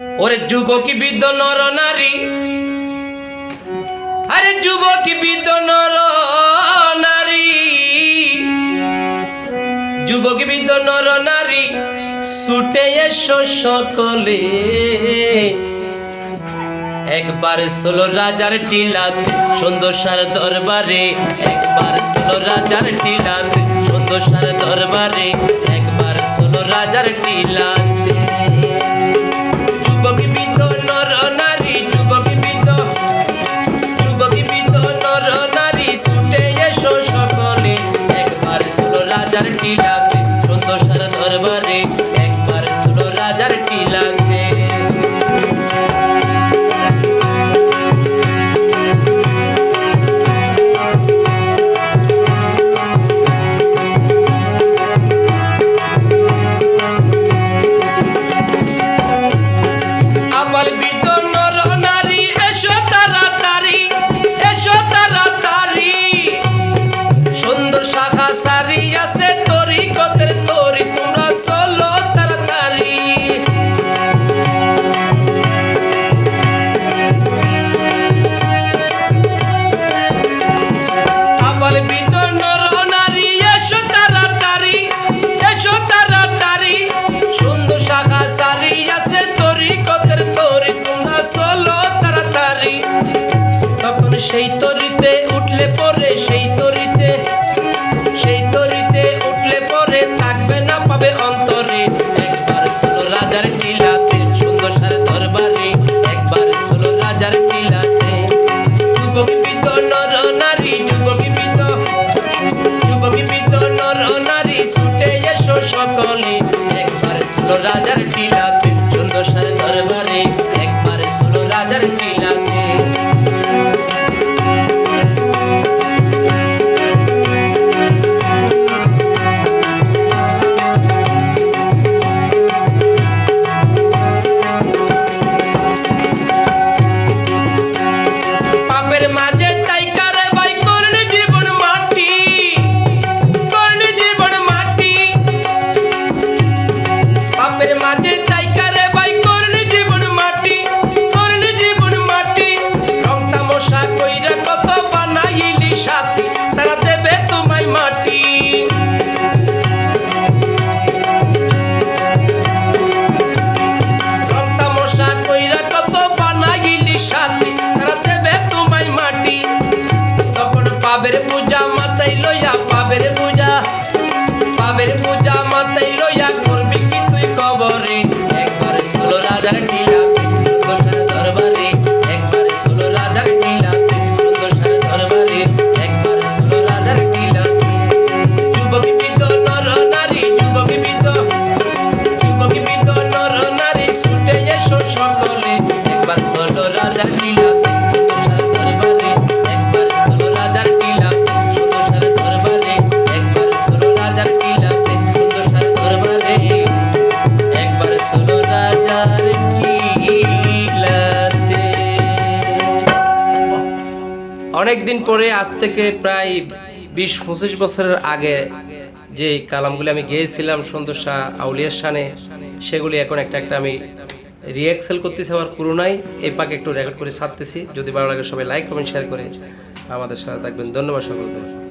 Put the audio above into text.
ওরে যুবকী বৃদ্ধ নর নারী। আরে যুবকী বৃদ্ধ নর নারী। যুবকী বৃদ্ধ নর নারী, ছুটে এসো সকলে। একবার ষোলো রাজার টিলাত সুন্দর সার দরবারে। একবার ষোলো রাজার টিলাত সুন্দর সার দরবারে। একবার ষোলো রাজার টিলাত। রাজার টিলাতে সুন্দর সার দরবারে একবার ষোলো রাজার টিলাতে সেই তরিতে উঠলে পরে, সেই তরিতে সেই তরিতে উঠলে পরে থাকবে না, পাবে অন্তরে। একবার ষোলো রাজার টিলাতে সুন্দর সার দরবারে, একবার ষোলো রাজার টিলাতে। বিদ নর নারী, যুবক বিদ নর নারী, ছুটে এসো সকলে। একবার ষোলো রাজার টিলাতে সুন্দর সার দরবারে পাপের মাঝে টিলাতে পরে আজ থেকে প্রায় বিশ পঁচিশ বছরের আগে যে কালামগুলি আমি গেয়েছিলাম শাহ আউলিয়ার শানে, সেগুলি এখন একটা একটা আমি রিএক্সেল করতেছি আমার পুরোনাই এই পাকে একটু রেকর্ড করে ছাড়তেছি। যদি ভালো লাগে সবাই লাইক কমেন্ট শেয়ার করে আমাদের সাথে থাকবেন। ধন্যবাদ সকলকে।